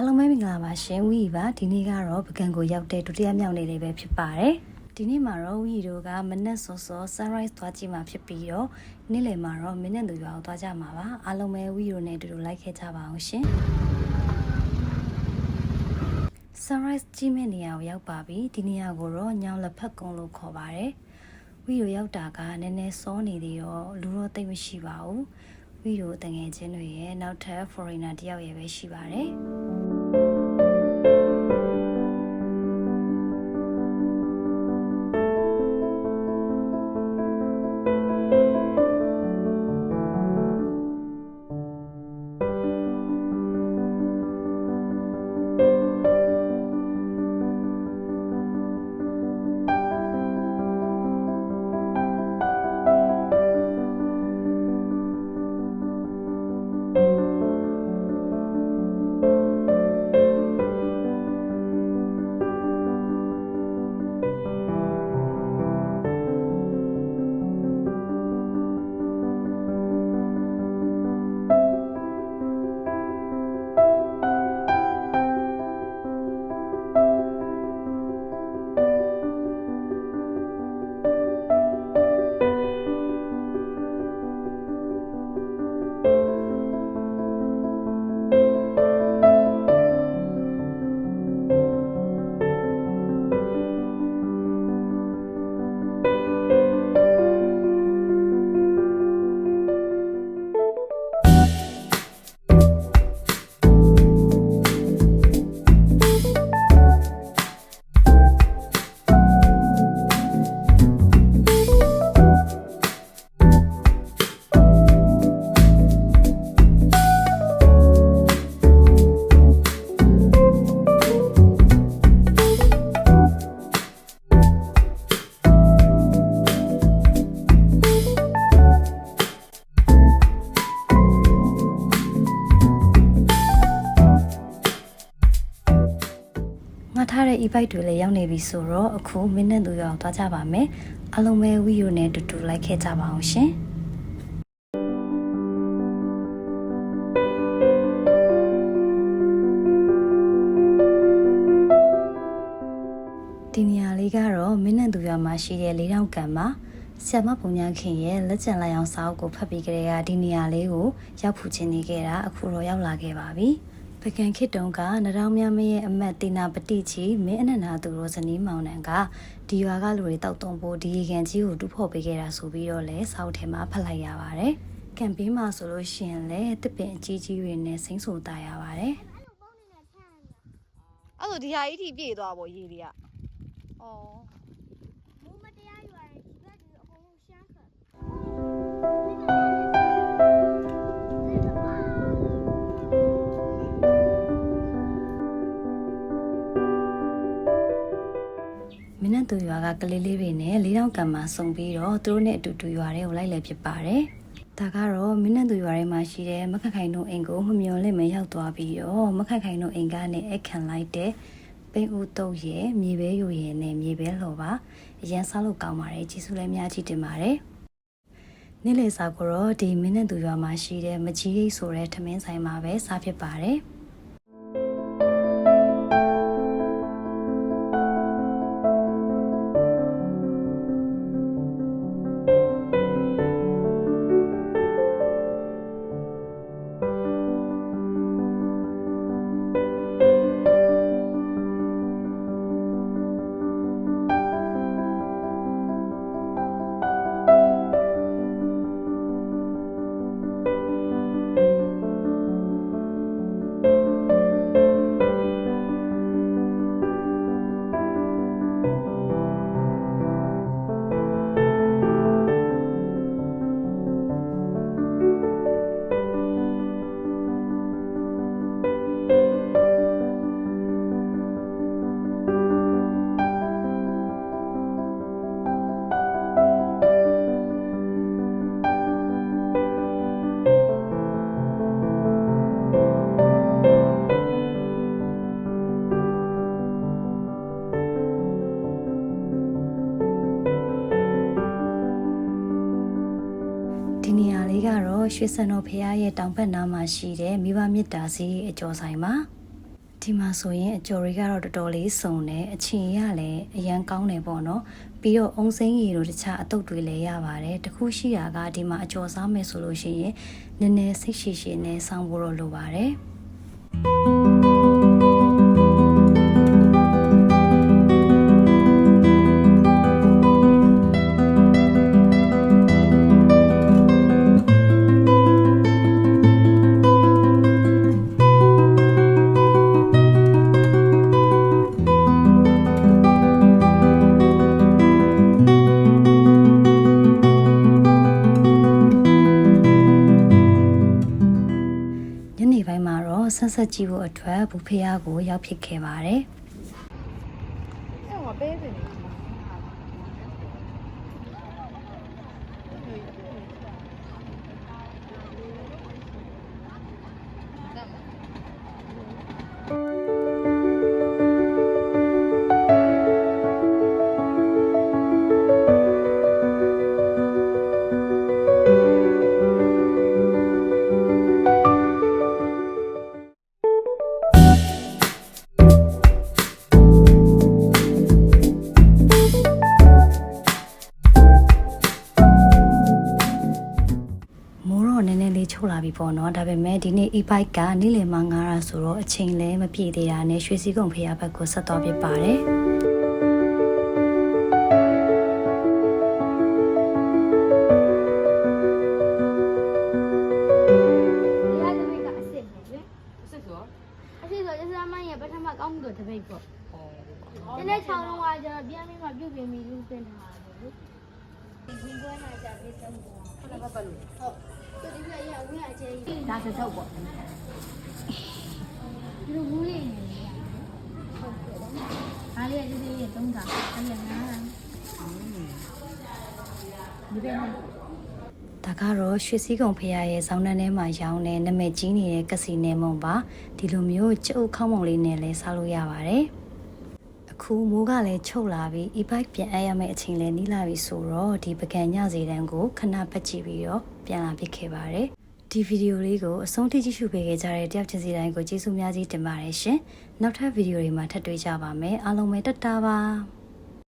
အားလုံးပဲမင်္ဂလာပါရှင်ဝီပါဒီနေ့ကတော့ပကံကိုရောက်တဲ့ဒုတိယမြောက်နေ့လေးပဲဖြစ်ပါတယ်ဒီနေ့မှာတော့ဝီတို့ကမနက်စောစော sunrise သွားကြည့်မှာဖြစ်ပြီးတော့နေ့လယ်မှာတော့မင်းနဲ့သူရွာကိုသွားကြမှာပါအားလုံးပဲဝီတို့နဲ့အတူတူလိုက်ခဲ့ကြပါအောင်ရှင် sunrise ကြည့်မဲ့နေရာကိုရောက်ပါပြီဒီနေရာကိုတော့ညောင်လက်ဖက်ကုန်းလို့ခေါ်ပါတယ်ဝီတို့ရောက်တာကနည်းနည်းစောနေသေးရောလူတော့တိတ်မရှိပါဘူးဝီတို့တငယ်ချင်းတွေရဲ့နောက်ထပ် foreigner တယောက်ရဲ့ပဲရှိပါတယ် e-bike တွေလည်းရောက်နေပြီဆိုတော့အခုမင်းနဲ့သူရောသွားကြပါမယ်အလုံးပဲဝီယိုနဲ့အတူတူလိုက်ခဲ့ကြပါအောင်ရှင် ဒီနေရာလေးကတော့မင်းနဲ့သူရောမှာရှိတဲ့လေးတောင်ကန်မှာဆ iam မပုံညာခင်ရဲ့လက်ကျန်လိုက်အောင်စာအုပ်ကိုဖတ်ပြီးကြတဲ့ကဒီနေရာလေးကိုရောက်ဖူးခြင်းနေခဲ့တာအခုတော့ရောက်လာခဲ့ပါပြီ။ပ ကံခေတ်တုန်းကနရောင်မြမရဲ့အမတ်တေနာပတိချီမင်းအနန္နာသူရောဇနီးမောင်နှံကဒီရွာကလူတွေတောက်တုံဖို့ဒီရေကန်ကြီးကိုတူဖို့ပေးခဲ့တာဆိုပြီးတော့လဲစာအုပ်ထဲမှာဖတ်လိုက်ရပါတယ်။ကမ်ပိန်းမှာဆိုလို့ရှိရင်လည်းတစ်ပင်အကြီးကြီးတွေနဲ့စိမ့်ဆိုတာရပါတယ်။အဲ့ဆိုဒီဟာကြီးထိပြေသွားပေါ့ရေတွေကဩ သူရွာကကလေးလေးတွေနဲ့လေးတောင်ကံမှာစုံပြီးတော့သူတို့နဲ့အတူတူရွာတွေကိုလိုက်လဲဖြစ်ပါတယ်။ဒါကတော့မင်းနဲ့သူရွာထဲမှာရှိတဲ့မခက်ခိုင်တို့အိမ်ကိုမမျော်လင့်မရောက်သွားပြီးတော့မခက်ခိုင်တို့အိမ်ကနေအခန့်လိုက်တဲ့ပိန်ဦးတုပ်ရဲ့မြေပဲယူရဲ့နဲ့မြေပဲလှော်ပါအရန်စားလို့ကောင်းပါတယ်ကျေးဇူးလည်းအများကြီးတင်ပါတယ်။နေ့လည်စာကိုတော့ဒီမင်းနဲ့သူရွာမှာရှိတဲ့မကြီးရိတ်ဆိုတဲ့ထမင်းဆိုင်မှာပဲစားဖြစ်ပါတယ်။ လေးကတော့ရွှေစံတော်ဖရားရဲ့တောင်ဘက်နားမှာရှိတဲ့မိဘမြစ်တာစီအကျော်ဆိုင်ပါဒီမှာဆိုရင်အကျော်တွေကတော့တော်တော်လေးစုံတယ်အချင်ရလည်းအရန်ကောင်းတယ်ပေါ့နော်ပြီးတော့အုံစိမ့်ရည်တို့တခြားအတုပ်တွေလည်းရပါတယ်တခုရှိတာကဒီမှာအကျော်စားမယ်ဆိုလို့ရှိရင်နည်းနည်းစိတ်ရှိရှိနဲ့စောင်းဖို့တော့လိုပါတယ် ဆက်ဆက်ကြည့်ဖို့အတွက်ဘူဖေယာကိုရောက်ဖြစ်ခဲ့ပါတယ် ချုပ်လာပြီပေါ့နော်ဒါပေမဲ့ဒီနေ့ e-bike ကနေ့လယ်မှ9ရာဆိုတော့အချိန်လည်းမပြည့်သေးတာနဲ့ရွှေစည်းကုံဖေယာဘက်ကိုဆက်သွားဖြစ်ပါတယ်ဒီကတပိတ်ကအစ်စ်ပဲလေစစ်ဆိုအစ်စ်ဆိုကျစမရဲ့ပထမကောင်းမှုတပိတ်ပေါ့ဟောဒီနေ့6လုံးကကျွန်တော်ပြန်ပြီးမှပြုတ်ပြင်ပြီးလူပင်ထားတယ် လေဒီကွန်းလာကြပြီးဆုံးသွားခဏမပတ်လို့ဟုတ်သူဒီပြရအဝင်အချင်းကြီးဒါစစုပ်ပေါ့ဒီလိုမူးလေးနေရဟုတ်ကဲ့အားလေးရေးရေးတုံးတာအဲ့ရငါဒီပဲနဲ့ဒါကတော့ရွှေစည်းကုံဖေယာရဲ့ဇောင်းနှန်းထဲမှာရောင်းတဲ့နာမည်ကြီးနေတဲ့ကစီနယ်မုံပါဒီလိုမျိုးကျုပ်ခေါင်းမုံလေးနဲ့လည်းစားလို့ရပါတယ် အခုမိုးကလည်းချုပ်လာပြီး e-bike ပြန်အပ်ရမယ့်အချိန်လည်းနီးလာပြီဆိုတော့ဒီပကံညစီတန်းကိုခဏပတ်ကြည့်ပြီးတော့ပြန်လာဖြစ်ခဲ့ပါတယ်ဒီဗီဒီယိုလေးကိုအဆုံးထိကြည့်ရှုပေးခဲ့ကြတဲ့တယောက်ချင်းစီတိုင်းကိုကျေးဇူးများကြီးတင်ပါတယ်ရှင်နောက်ထပ်ဗီဒီယိုတွေမှာထပ်တွေ့ကြပါမယ်အားလုံးပဲတက်တာပါ